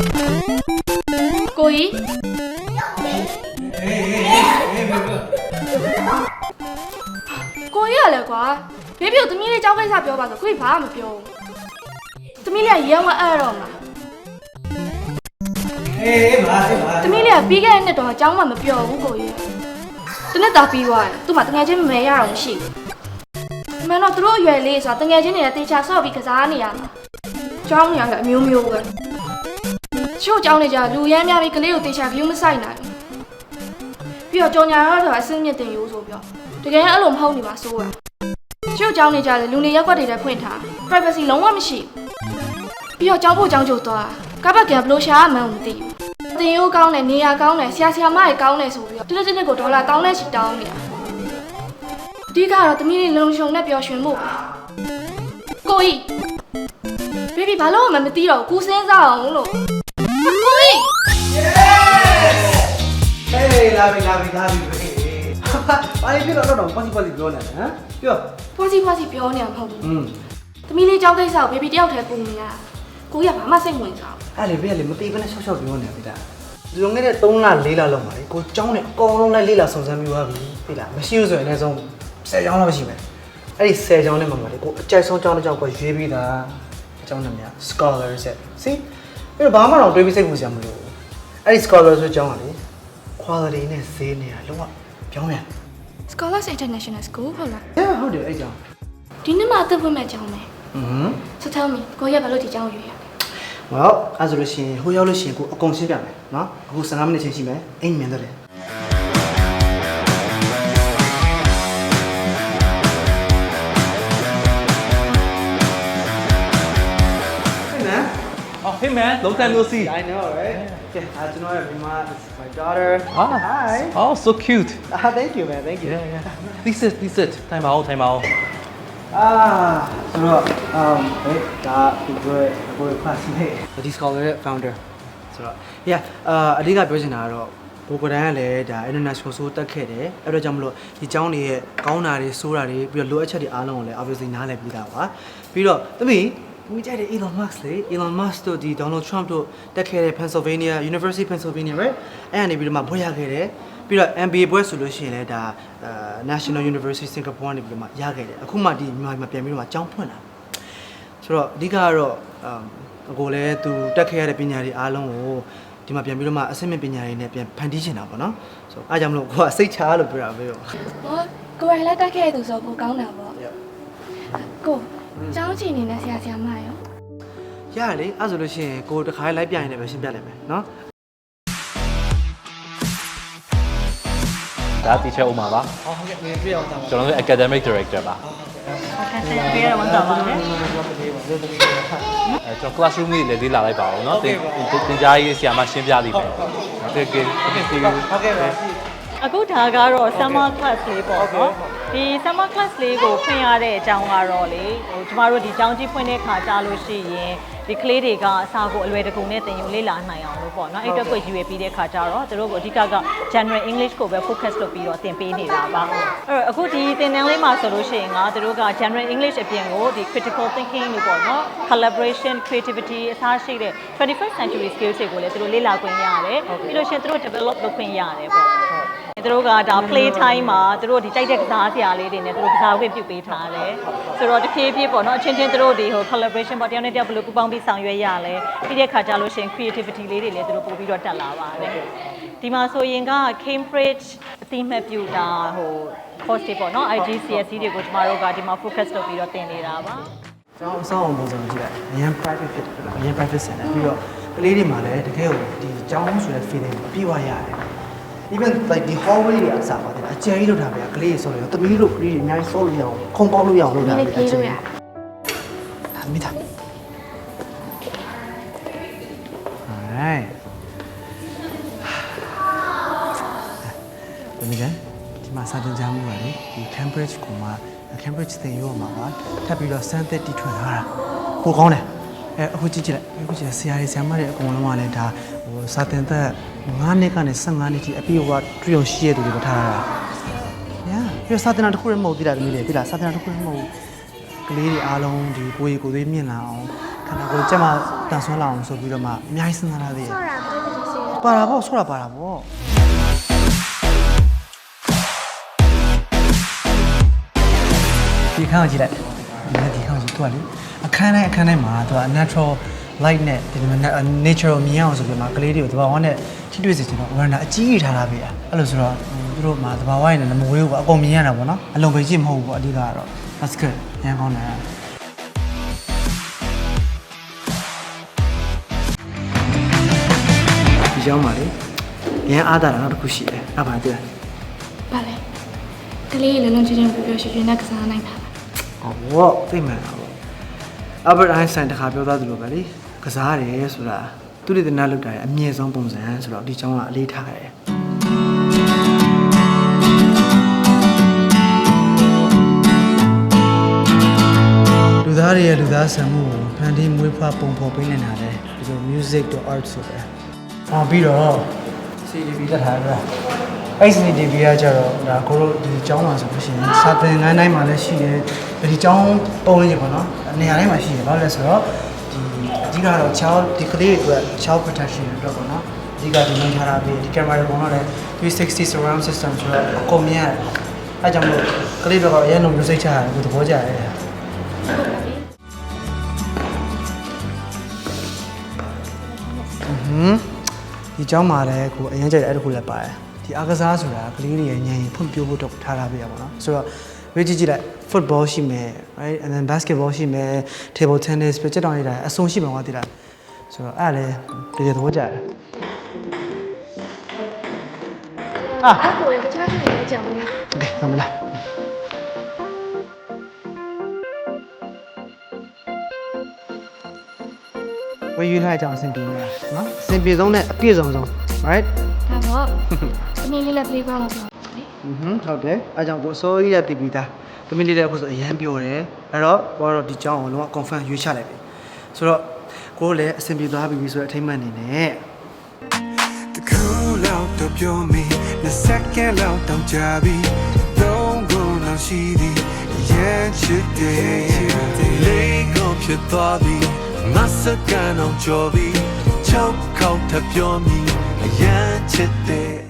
ကိုကြီးကိုကြီးရလဲကွာဘေဘီကိုသမီးလေးကြောက်ခိုင်းစားပြောပါဆိုကိုကြီးဘာမှမပြောဘူးသမီးလေးကရဲဝဲအဲ့တော့မှာအေးပါအေးပါသမီးလေးကပြီးခဲ့တဲ့နှစ်တော့အကြောင်းမှမပြောဘူးကိုကြီးတနေ့တာပြီးသွားတယ်သူ့မှာတငယ်ချင်းမမဲရအောင်ရှိဘူးမင်းတော့သူတို့အရွယ်လေးဆိုတာတငယ်ချင်းတွေနဲ့တေချာဆော့ပြီးကစားနေရမှာကျောင်းနေရကအမျိုးမျိုးပဲ ချို့ကျောင်းနေကြလူရမ်းများပြီးကလေးကိုတေချာ view မဆိုင်နိုင်ဘူးပြီးတော့ကြောင်ညာတော့အစင်းမြင့်တင်ရိုးဆိုပြီးတော့တကယ်အဲ့လိုမဟုတ်နေပါဆိုးတာချို့ကျောင်းနေကြတယ်လူနေရက်ွက်တွေလည်းဖွင့်ထား privacy လုံးဝမရှိဘူးပြီးတော့ကျောင်းဖို့ကျောင်းကျုပ်သွားကပတ်ကဘလို့ရှာမှန်းမသိဘူးတင်ရိုးကောင်းတယ်နေရာကောင်းတယ်ဆရာဆရာမတွေကောင်းတယ်ဆိုပြီးတော့တစ်လက်တစ်လက်ကိုဒေါ်လာကောင်းတဲ့ချီတောင်းနေတာအဓိကတော့တမီးလေးလုံရှုံနဲ့ပျော်ရွှင်မှုပဲကိုကြီးဘေဘီဘာလို့မှမသိတော့ဘူးကူစင်းစားအောင်လို့ လာပြီလာပြီလာပြီအေးပါလိပြောတော့တော့ပါစီပါစီပြောနေတယ်ဟမ်ပြောဖွာစီဖွာစီပြောနေမှာမဟုတ်ဘူးอืมသမီးလေးကြောက်ကိစ္စကိုဘေဘီတယောက်တည်းပူနေတာကိုကြီးကဘာမှစိတ်ဝင်စားဘူးအဲ့လေဘေးကလေမသိဘဲနဲ့ရှောက်ရှောက်ပြောနေတာပြီလားလွန်ခဲ့တဲ့3လ4လလောက်မှာလေကိုကျောင်းနဲ့အကောင်လုံးလိုက်လေးလာစုံစမ်းပြီးသွားပြီပြီလားမရှိဘူးဆိုရင်အနည်းဆုံး10ကျောင်းလောက်မရှိမယ်အဲ့ဒီ10ကျောင်းနဲ့မှာလေကိုအကြိုက်ဆုံးကျောင်းတစ်ကျောင်းကိုရွေးပြီးသားအကျောင်းနာမည် scholar set see ပြီးတော့ဘာမှတော့တွေးပြီးစိတ်ပူစရာမလိုဘူးအဲ့ဒီ scholar ဆိုကျောင်းကလေ quality နဲ့ဈေးနဲ့လုံးဝပြောင်းပြန် Scholars International School ဟုတ်လား Yeah ဟုတ်တယ်အဲ့ကျောင်းဒီနေ့မှအသက်ဖွင့်မဲ့ကျောင်းပဲอืม So tell me ကိုကြီးကဘာလို့ဒီကျောင်းကိုရွေးရလဲ well အဲ့ဆိုလို့ရှိရင်ဟိုရောက်လို့ရှိရင်ကိုအကုန်ရှင်းပြမယ်နော်အခု15မိနစ်ချင်းရှိမယ်အိမ်မြန်တော့တယ် hey man, long time no see. I know right Okay အာကျွန်တော်ရဲ့မိမ this is my daughter Ah, Hi Oh, so cute. Ah thank you man thank you Yeah, yeah. Please sit, please sit. Time out, time out. အာဆိုတော့ um ဟဲ့ဒါဒီကိုကို classmate ဒီ scholar ရဲ့ founder ဆိုတော့ yeah အာအဓိကပြောချင်တာကတော့ဘိုကဒန်ကလည်းဒါ international ဆိုတက်ခဲ့တယ်အဲ့တော့ကြောင့်မလို့ဒီကျောင်းတွေရဲ့ကောင်းတာတွေဆိုးတာတွေပြီးတော့လိုအပ်ချက်တွေအားလုံးကိုလည်း obviously နားလည်ပြီးသားပါပြီးတော့သမီး သမီးကြိုက်တဲ့ Elon Musk လေ Elon Musk တို့ဒီ Donald Trump တို့တက်ခဲ့တဲ့ Pennsylvania University Pennsylvania right အဲ့ကနေပြီးတော့မှဘွဲ့ရခဲ့တယ်ပြီးတော့ MBA ဘွဲ့ဆိုလို့ရှိရင်လည်းဒါအာ National University Singapore ကနေပြီးတော့မှရခဲ့တယ်အခုမှဒီမြန်မာပြည်မှာပြန်ပြီးတော့မှကျောင်းဖွင့်လာဆိုတော့အဓိကကတော့အမ်အကိုလည်းသူတက်ခဲ့ရတဲ့ပညာတွေအားလုံးကိုဒီမှာပြန်ပြီးတော့မှအဆင့်မြင့်ပညာတွေနဲ့ပြန်ဖန်တီးချင်တာပေါ့နော်ဆိုတော့အားကြောင့်မလို့ကိုကစိတ်ချလို့ပြောတာပဲရောဟောကိုယ်ကလည်းတက်ခဲ့တဲ့သူဆိုကိုကောင်းတာပေါ့ကို ကျောင်းချင်းနေနဲ့ဆရာဆရာမရောရလေအဲ့ဆိုလို့ရှိရင်ကိုတခါလိုက်ပြရင်လည်းပဲရှင်းပြလိုက်မယ်နော်ဒါ teacher ဦးမှာပါဟောဟုတ်ကဲ့ငယ်တွေ့အောင်တာပါကျွန်တော်တို့ academic director ပါဆက်ဆက်ပေးရမှာတော့ပါလေအဲကျွန်တော် classroom လေးလည်းလေ့လာလိုက်ပါအောင်နော်သင်သင်ကြားရေးဆရာမရှင်းပြလိမ့်မယ်ဟုတ်ကဲ့ဟုတ်ကဲ့ဟုတ်ကဲ့ပါအခုဒါကတော့ summer class လေးပေါ့နော် ဒီ summer class လေးကိုဖွင့်ရတဲ့အကြောင်းကတော့လေဟိုကျမတို့ဒီကျောင်းကြီးဖွင့်တဲ့ခါကြားလို့ရှိရင်ဒီကလေးတွေကအစာကိုအလွယ်တကူနဲ့သင်ယူလေ့လာနိုင်အောင်လို့ပေါ့နော်အဲ့အတွက်ကိုယူရပြီးတဲ့ခါကျတော့သူတို့ကအဓိကက general english ကိုပဲ focus လုပ်ပြီးတော့သင်ပေးနေတာပါအဲ့တော့အခုဒီသင်တန်းလေးမှာဆိုလို့ရှိရင်ကသူတို့က general english အပြင်ကိုဒီ critical thinking လို့ပေါ့နော် collaboration creativity အစားရှိတဲ့ 21st century skills တွေကိုလည်းသူတို့လေ့လာခွင့်ရတယ်ပြီးလို့ရှိရင်သူတို့ develop လုပ်ခွင့်ရတယ်ပေါ့ သူတို့ကဒါ play time မှာသူတို့ဒီတိုက်တဲ့ကစားစရာလေးတွေနဲ့သူတို့ကစားခွင့်ပြုပေးထားတယ်ဆိုတော့တဖြည်းဖြည်းပေါ့နော်အချင်းချင်းသူတို့ဒီဟို collaboration ပေါ့တယောက်နဲ့တယောက်ဘယ်လိုပူးပေါင်းပြီးဆောင်ရွက်ရလဲပြီးတဲ့ခါကျလို့ရှိရင် creativity လေးတွေလည်းသူတို့ပို့ပြီးတော့တက်လာပါတယ်ဒီမှာဆိုရင်က Cambridge အသိမှတ်ပြုတာဟို course တွေပေါ့နော် IGCSE တွေကိုကျမတို့ကဒီမှာ focus လုပ်ပြီးတော့သင်နေတာပါကျွန်တော်အဆောင်အောင်ပုံစံကြည့်လိုက်အရင် private ဖြစ်တယ်အရင် private ဆန်တယ်ပြီးတော့ကလေးတွေမှာလည်းတကယ်ကိုဒီကျောင်းဆိုတဲ့ feeling ကိုပြေးသွားရတယ် even like the hallway တွေအစားပါတယ်အကျယ်ကြီးလုပ်တာပဲကလေးတွေဆိုလို့သမီးတို့ကလေးတွေအများကြီးဆော့လို့ရအောင်ခုံပေါက်လို့ရအောင်လုပ်တာဒီပဲနေ့ပြေးလို့ရဒါမိသား alright ဒီမိသားဒီမှာစာတင်ကြမှုပါလေဒီ Cambridge ကိုမှ Cambridge သင်ရောမှာပါထပ်ပြီးတော့စမ်းသစ်တီထွင်ထားတာပိုကောင်းတယ်အဲအခုကြည့်ကြည့်လိုက်အခုကြည့်လိုက်ဆရာကြီးဆရာမတွေအကုန်လုံးကလည်းဒါဟိုစာတင်သက် 9နှစ်ကနေ15နှစ်ထိအပြည့်အဝတွေ့အောင်ရှိရတဲ့သူတွေကိုထားတာညာပြစာတင်တာတစ်ခုလည်းမဟုတ်သေးတာတမီးလေတိလားစာတင်တာတစ်ခုလည်းမဟုတ်ဘူးကလေးတွေအားလုံးဒီကိုယ်ရည်ကိုယ်သေးမြင့်လာအောင်ကခန္ဓာကိုယ်ကျက်မတန်ဆွမ်းလာအောင်ဆိုပြီးတော့မှအများကြီးစဉ်းစားထားသေးတယ်ဆော့တာပြည့်စုံစေပါတာပေါ့ဆိုတာပါတာပေါ့ဒီခန်းကိုကြည့်လိုက်ဒီဒီခန်းကိုကြည့်သူကလေအခန်းတိုင်းအခန်းတိုင်းမှာသူက natural light နဲ့ဒီလို natural မြင်အောင်ဆိုပြီးမှကလေးတွေကိုသဘာဝနဲ့ ထိတွေ့စေချင်တော့ veranda အကြီးကြီးထားတာပဲအဲ့လိုဆိုတော့သူတို့မှာသဘာဝရဲ့နမဝေးကိုအကုန်မြင်ရတာပေါ့နော်အလုံးပဲကြည့်မဟုတ်ဘူးပေါ့အဓိကကတော့ that's good ရန်ကောင်းတယ်ဒီကြောင်းပါလေရန်အားတာတော့တစ်ခုရှိတယ်အဲ့ပါတွေ့ပါလေကလေးလုံးလုံးချင်းချင်းပြောပြောရွှင်ရွှင်နဲ့ကစားနိုင်တာပါဟောဘောသိမှန်တာပေါ့ Albert Einstein တခါပြောသားသလိုပဲလေကစားရတယ်ဆိုတာ သူတည်တနာလောက်တာရဲ့အမြင့်ဆုံးပုံစံဆိုတော့ဒီကြောင်းကအလေးထားရတယ်လူသားတွေရဲ့လူသားဆန်မှုကိုဖန်တီးမွေးဖွားပုံဖော်ပေးနေတာလေဒီလို music တို့ art ဆိုပဲဟောပြီးတော့ CDB တက်ထားတာအဲ့ CDB ကကြတော့ဒါကိုတို့ဒီကျောင်းမှာဆိုလို့ရှိရင်စာသင်ခန်းတိုင်းမှာလည်းရှိတယ်ဒီကျောင်းပုံလေးပေါ့နော်နေရာတိုင်းမှာရှိတယ်ဘာလို့လဲဆိုတော့ ဒီအဓိကတော့ child ဒီကလေးတွေအတွက် child protection အတွက်ပေါ့နော်အဓိကဒီလိုထားတာပြီးဒီ camera တွေပုံတော့လည်း360 surround system ဆိုတော့အကုန်မြင်ရတယ်အဲကြောင့်မို့ကလေးတွေကတော့အရင်လုံးမျိုးစိတ်ချရတယ်ကိုသဘောကျရတယ် ဟုတ်ပါပြီ ဟွန်းဒီเจ้าမှာလည်းကိုအရင်ကြိုက်တဲ့အဲ့တစ်ခုလည်းပါတယ်ဒီအားကစားဆိုတာကလေးတွေရဲ့ဉာဏ်ရည်ဖွံ့ဖြိုးဖို့တော့ထားထားပေးရပါတော့ဆိုတော့ဝေးကြည့်ကြည့်လိုက် football ရှိမယ် right and then basketball ရှိမယ် table tennis ပြချက်တောင်နေတာအဆုံးရှိမှာပါတိလားဆိုတော့အဲ့ဒါလည်းတကယ်သဘောကျတယ်အာ အဲ့ကိုချားနေလဲကြောင်လေး โอเคသမလာဝေးယူလိုက်ကြအောင်အဆင်ပြေနေတာနော်အဆင်ပြေဆုံးနဲ့အပြည့်စုံဆုံး right ဒါတော့အနည်းလေးလည်း playground လို့ပြောပါလေ อือ ဟွန်းဟုတ်တယ်အဲကြောင့်ကိုအစိုးရတည်ပြီးသားသမီးလေးလည်းအခုဆိုအရန်ပြောတယ်အဲ့တော့ကိုကတော့ဒီကြောင်းကိုလုံးဝ confirm ရွေးချလိုက်ပြီဆိုတော့ကိုလည်းအဆင်ပြေသွားပြီဆိုတဲ့အထိမ့်မှန်နေနဲ့ The cool out တော့ပြောမိနှစ်စက္ကန့်လောက်တောင်ကြာပြီသုံးခုလောက်ရှိသည်ရန်ချစ်တယ်လေးကုန်ဖြစ်သွားပြီမစကန်အောင်ကြော်ပြီချောက်ခေါက်ထပ်ပြောမိရန်ချစ်တယ်